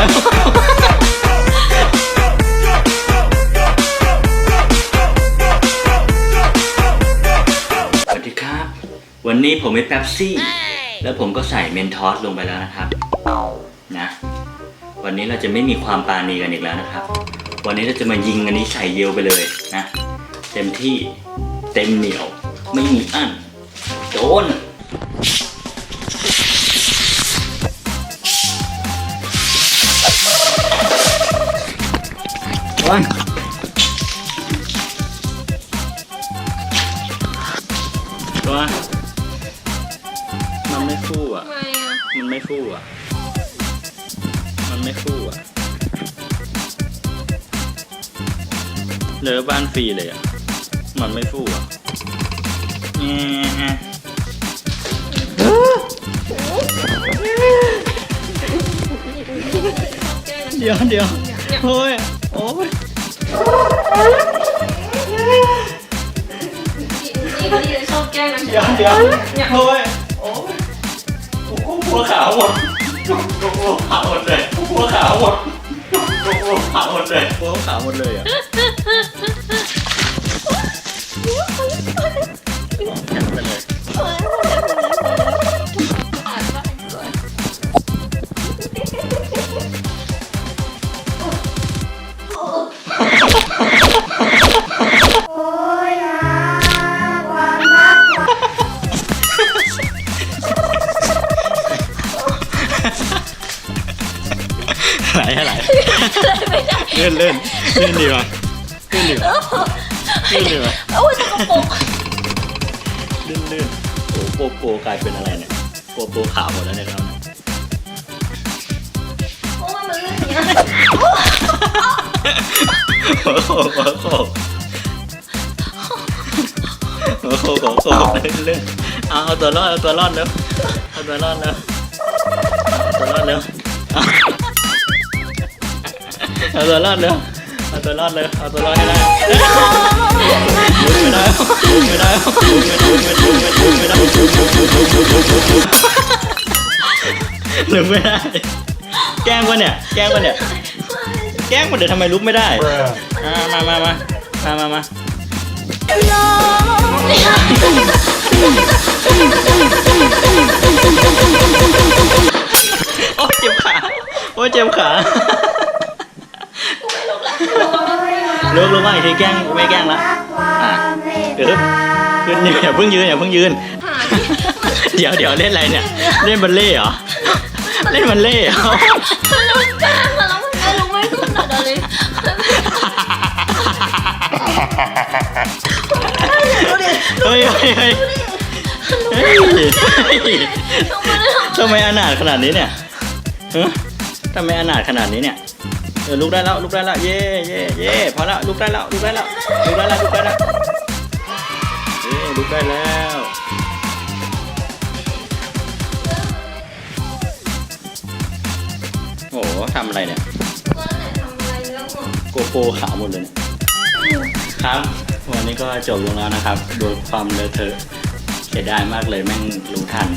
สวัสดีครับ วันนี้ผมมีแป๊บซี่ แล้วผมก็ใส่เมนทอสลงไปแล้วนะครับ นะ วันนี้เราจะไม่มีความปาณีกันอีกแล้วนะครับ วันนี้เราจะมายิงอันนี้ใส่เยลไปเลยนะ เต็มที่ เต็มเหนียว ไม่มีอั้น โดน วันตัวมันไม่ฟู่อะทำไมอะมันไม่ฟู่อะ มันไม่ฟู่อะเหลือบ้านฟรีเลยอะ มันไม่ฟู่อะแง่เดี๋ยวเดี๋ยวโอ้ยโอ้ย นี่นี่ชอบแกล้งนะเดี๋ยวเดี๋ยวโอ้ยโอ้ยโอ้โหหัวขาวหมดหัวขาวหมดเลยหัวขาวหมดหัวขาวหมดเลยหัวขาวหมดเลยอะ ไหลอะไรเล่นเล่นเล่นดีวะเล่นดีวะเล่นดีวะโอ้ยสกปรกเล่นเล่นโอ้โกโปกลายเป็นอะไรเนี่ยโกโปขาวหมดแล้วเนี่ยครับโอ้ยมันเรื่องเนี้ยโอ้โหโอ้โหโอ้โหโอ้โหเล่นเล่นเอาเอาตัวรอดเอาตัวรอดเร็วเอาตัวรอดเร็วเอาตัวรอดเร็ว เอาตัวรอดเร็วเอาตัวรอดเร็วเอาตัวรอดให้ได้ไม่ได้ไม่ได้ไม่ได้ลุกไม่ได้ แกล้งวะเนี่ย แกล้งวะเนี่ย แกล้งมันเดี๋ยวทำไมลุกไม่ได้อ่ามามามามามามาโอ้เจ็บขา โอ้เจ็บขา ลุกลุกมาอีกทีแกล้งไม่แกล้งละอะเดี๋ยวขึ้นยืนอย่าเพิ่งยืนอย่าเพิ่งยืนหาดิเดี๋ยวเดี๋ยวเล่นอะไรเนี่ย เล่นบัลเล่ต์เหรอ เล่นบัลเล่ต์เหรอมันลุกกลางมาแล้วมันไม่ลุกไม่ขึ้นอะเดี๋ยวเลยเฮ้ยเฮ้ยเฮ้ยเฮ้ยเฮ้ยทำไมอนาถขนาดนี้เนี่ยฮะทำไมอนาถขนาดนี้เนี่ยเออลุกได้แล้วลุกได้แล้วเย่เย่เย่พอแล้วลุกได้แล้วลุกได้แล้วลุกได้แล้วลุกได้แล้วเย่ลุกได้แล้วโอ้โหทำอะไรเนี่ยว่าไหนทำอะไรเรื่องหมดโกโปรขาวหมดเลยเนี่ยครับ วันนี้ก็จบลงแล้วนะครับโดยความเลอะเทอะเสียดายมากเลยแม่งรู้ทัน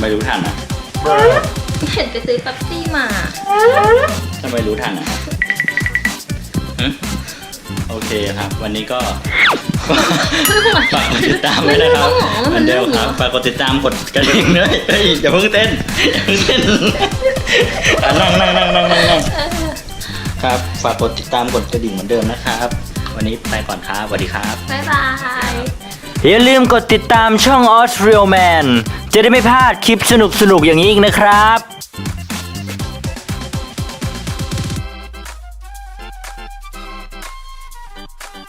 ไม่รู้ทันอะ เห็นไปซื้อแป๊บซี่มา ทำไมรู้ทันอะฮะโอเคครับ วันนี้ก็ ฝากกดติดตามไว้นะครับเหมือนเดิมครับฝากกดติดตามกดกระดิ่งด้วยเฮ้ยอย่าเพิ่งเต้นอย่าเพิ่งเต้นอะนั่งนั่งนั่งนั่งนั่งนั่งครับฝากกดติดตามกดกระดิ่งเหมือนเดิมนะครับ วันนี้ไปก่อนครับสวัสดีครับ บ๊ายบาย อย่าลืมกดติดตามช่อง o s r e a l Man จะได้ไม่พลาดคลิปสนุกๆ อย่างนี้อีกนะครับ